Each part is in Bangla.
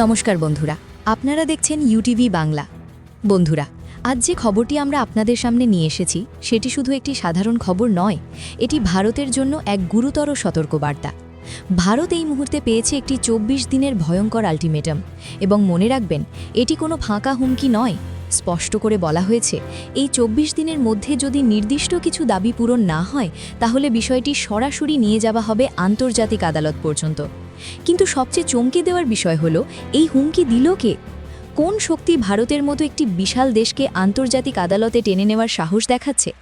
নমস্কার বন্ধুরা, আপনারা দেখছেন ইউটিভি বাংলা। বন্ধুরা, আজ যে খবরটি আমরা আপনাদের সামনে নিয়ে এসেছি, সেটি শুধু একটি সাধারণ খবর নয়, এটি ভারতের জন্য এক গুরুতর সতর্কবার্তা। ভারত এই মুহূর্তে পেয়েছে একটি চব্বিশ দিনের ভয়ঙ্কর আলটিমেটাম, এবং মনে রাখবেন, এটি কোনো ফাঁকা হুমকি নয়। স্পষ্ট করে বলা হয়েছে, এই চব্বিশ দিনের মধ্যে যদি নির্দিষ্ট কিছু দাবি পূরণ না হয়, তাহলে বিষয়টি সরাসরি নিয়ে যাওয়া হবে আন্তর্জাতিক আদালত পর্যন্ত। কিন্তু সবচেয়ে চমকে দেওয়ার বিষয় হলো, এই হুমকি দিল কে? কোন শক্তি ভারতের মতো একটি বিশাল দেশকে আন্তর্জাতিক আদালতে টেনে নেওয়ার সাহস দেখাচ্ছে?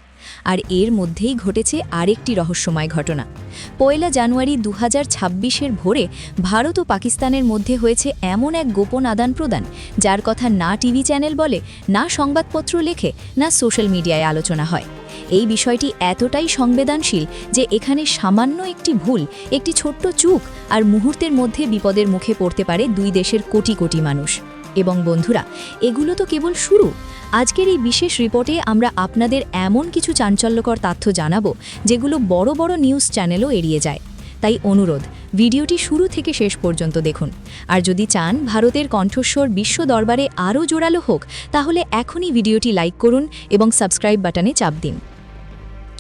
আর এর মধ্যেই ঘটেছে আরেকটি রহস্যময় ঘটনা। পয়লা জানুয়ারি দু হাজার ভোরে ভারত ও পাকিস্তানের মধ্যে হয়েছে এমন এক গোপন আদান প্রদান, যার কথা না টিভি চ্যানেল বলে, না সংবাদপত্র লেখে, না সোশ্যাল মিডিয়ায় আলোচনা হয়। এই বিষয়টি এতটাই সংবেদনশীল যে এখানে সামান্য একটি ভুল, একটি ছোট্ট চুক আর মুহূর্তের মধ্যে বিপদের মুখে পড়তে পারে দুই দেশের কোটি কোটি মানুষ। এবং বন্ধুরা, এগুলো তো কেবল শুরু। আজকের এই বিশেষ রিপোর্টে আমরা আপনাদের এমন কিছু চাঞ্চল্যকর তথ্য জানাব, যেগুলো বড় বড় নিউজ চ্যানেলও এড়িয়ে যায়। তাই অনুরোধ, ভিডিওটি শুরু থেকে শেষ পর্যন্ত দেখুন। আর যদি চান ভারতের কণ্ঠস্বর বিশ্ব দরবারে আরও জোরালো হোক, তাহলে এখনই ভিডিওটি লাইক করুন এবং সাবস্ক্রাইব বাটনে চাপ দিন।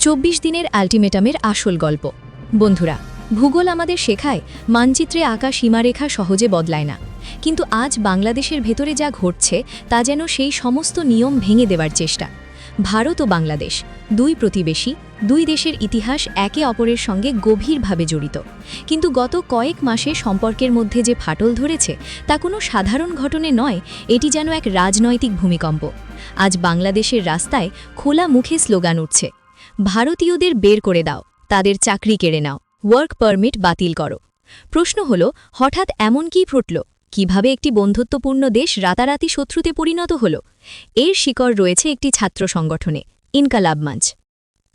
চব্বিশ দিনের আলটিমেটামের আসল গল্প। বন্ধুরা, ভূগোল আমাদের শেখায় মানচিত্রে আঁকা সীমারেখা সহজে বদলায় না। কিন্তু আজ বাংলাদেশের ভেতরে যা ঘটছে, তা যেন সেই সমস্ত নিয়ম ভেঙে দেওয়ার চেষ্টা। ভারত ও বাংলাদেশ, দুই প্রতিবেশী, দুই দেশের ইতিহাস একে অপরের সঙ্গে গভীরভাবে জড়িত। কিন্তু গত কয়েক মাসে সম্পর্কের মধ্যে যে ফাটল ধরেছে, তা কোনো সাধারণ ঘটনে নয়, এটি যেন এক রাজনৈতিক ভূমিকম্প। আজ বাংলাদেশের রাস্তায় খোলা মুখে স্লোগান উঠছে ভারতীয়দের বের করে দাও, তাদের চাকরি কেড়ে নাও ওয়ার্ক পারমিট বাতিল করো। প্রশ্ন হল, হঠাৎ এমন কি ফুটল কীভাবে একটি বন্ধুত্বপূর্ণ দেশ রাতারাতি শত্রুতে পরিণত হল? এর শিকড় রয়েছে একটি ছাত্র সংগঠনে, ইনকালাব মঞ্চ।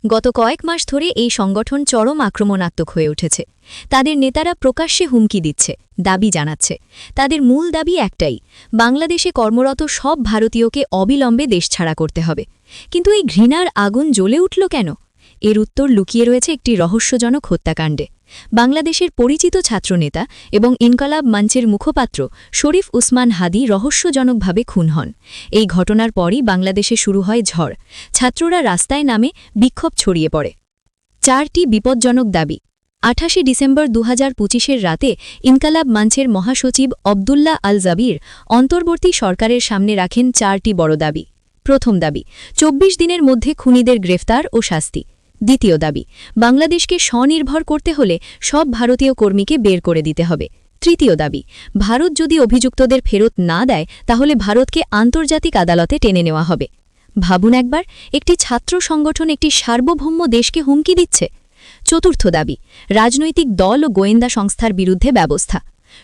গত কয়েক মাস ধরে এই সংগঠন চরম আক্রমণাত্মক হয়ে উঠেছে। তাদের নেতারা প্রকাশ্যে হুমকি দিচ্ছে, দাবি জানাচ্ছে। তাদের মূল দাবি একটাই, বাংলাদেশে কর্মরত সব ভারতীয়কে অবিলম্বে দেশ ছাড়া করতে হবে। কিন্তু এই ঘৃণার আগুন জ্বলে উঠল কেন? এর উত্তর লুকিয়ে রয়েছে একটি রহস্যজনক হত্যাকাণ্ডে। বাংলাদেশের পরিচিত ছাত্রনেতা এবং ইনকলাব মঞ্চের মুখপাত্র শরীফ উসমান হাদি রহস্যজনকভাবে খুন হন। এই ঘটনার পরই বাংলাদেশে শুরু হয় ঝড়। ছাত্ররা রাস্তায় নামে বিক্ষোভ ছড়িয়ে পড়ে। চারটি বিপজ্জনক দাবি। আঠাশে ডিসেম্বর দু হাজার রাতে ইনকালাব মঞ্চের মহাসচিব অবদুল্লাহ আল জাবির অন্তর্বর্তী সরকারের সামনে রাখেন চারটি বড় দাবি। প্রথম দাবি, চব্বিশ দিনের মধ্যে খুনিদের গ্রেফতার ও শাস্তি। দ্বিতীয় দাবি, বাংলাদেশকে স্বনির্ভর করতে হলে সব ভারতীয় কর্মীকে বের করে দিতে হবে। তৃতীয় দাবি, ভারত যদি অভিযুক্তদের ফেরত না দেয়, তাহলে ভারতকে আন্তর্জাতিক আদালতে টেনে নেওয়া হবে। ভাবুন একবার, একটি ছাত্র সংগঠন একটি সার্বভৌম দেশকে হুমকি দিচ্ছে। চতুর্থ দাবি, রাজনৈতিক দল ও গোয়েন্দা সংস্থার বিরুদ্ধে ব্যবস্থা।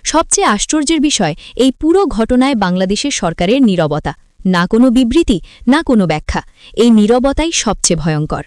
সবচেয়ে আশ্চর্যের বিষয়, এই পুরো ঘটনায় বাংলাদেশের সরকারের নীরবতা। না কোনো বিবৃতি, না কোনো ব্যাখ্যা। এই নীরবতাই সবচেয়ে ভয়ঙ্কর।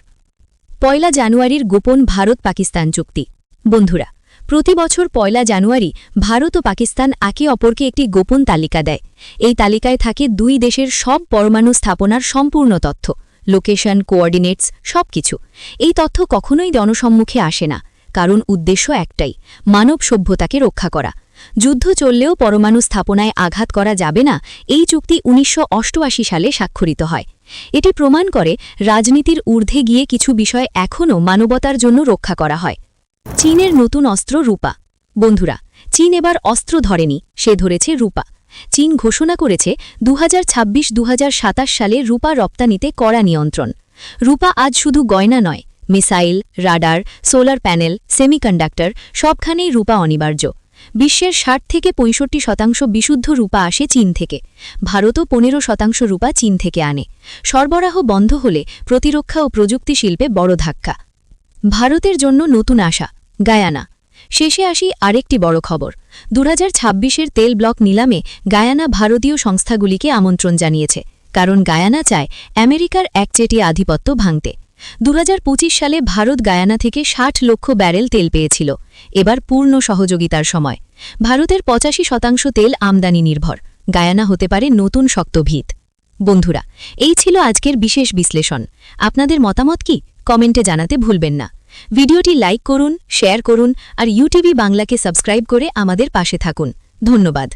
পয়লা জানুয়ারির গোপন ভারত পাকিস্তান চুক্তি। বন্ধুরা, প্রতি বছর পয়লা জানুয়ারি ভারত ও পাকিস্তান একে অপরকে একটি গোপন তালিকা দেয়। এই তালিকায় থাকে দুই দেশের সব পরমাণু স্থাপনার সম্পূর্ণ তথ্য, লোকেশন, কোঅর্ডিনেটস, সবকিছু। এই তথ্য কখনোই জনসম্মুখে আসে না, কারণ উদ্দেশ্য একটাই, মানব সভ্যতাকে রক্ষা করা। যুদ্ধ চললেও পরমাণু স্থাপনায় আঘাত করা যাবে না, এই চুক্তি উনিশশো অষ্টআশি সালে স্বাক্ষরিত হয়। এটি প্রমাণ করে রাজনীতির ঊর্ধ্বে গিয়ে কিছু বিষয় এখনও মানবতার জন্য রক্ষা করা হয়। চীনের নতুন অস্ত্র রূপা। বন্ধুরা, চীন এবার অস্ত্র ধরেনি, সে ধরেছে রূপা। চীন ঘোষণা করেছে দু হাজার ছাব্বিশ সালে রূপা রপ্তানিতে কড়া নিয়ন্ত্রণ। রূপা আজ শুধু গয়না নয়, missile, radar, solar panel, semiconductor, সবখানেই রূপা অনিবার্য। বিশ্বের ষাট থেকে পঁয়ষট্টি শতাংশ বিশুদ্ধ রূপা আসে চীন থেকে। ভারতও পনেরো শতাংশ রূপা চীন থেকে আনে। সরবরাহ বন্ধ হলে প্রতিরক্ষা ও প্রযুক্তি শিল্পে বড় ধাক্কা। ভারতের জন্য নতুন আশা, গায়ানা। শেষে আসি আরেকটি বড় খবর। দু হাজার তেল ব্লক নিলামে গায়ানা ভারতীয় সংস্থাগুলিকে আমন্ত্রণ জানিয়েছে, কারণ গায়ানা চায় আমেরিকার একচেটিয়া আধিপত্য ভাঙতে। দু হাজার পঁচিশ সালে ভারত গায়ানা থেকে ষাট লক্ষ ব্যারেল তেল পেয়েছিল। এবার পূর্ণ সহযোগিতার সময়। ভারতের পঁচাশি শতাংশ তেল আমদানি নির্ভর। গায়ানা হতে পারে নতুন শক্ত ভিত বন্ধুরা, এই ছিল আজকের বিশেষ বিশ্লেষণ। আপনাদের মতামত কি? কমেন্টে জানাতে ভুলবেন না। ভিডিওটি লাইক করুন, শেয়ার করুন আর ইউটিভি বাংলাকে সাবস্ক্রাইব করে আমাদের পাশে থাকুন। ধন্যবাদ।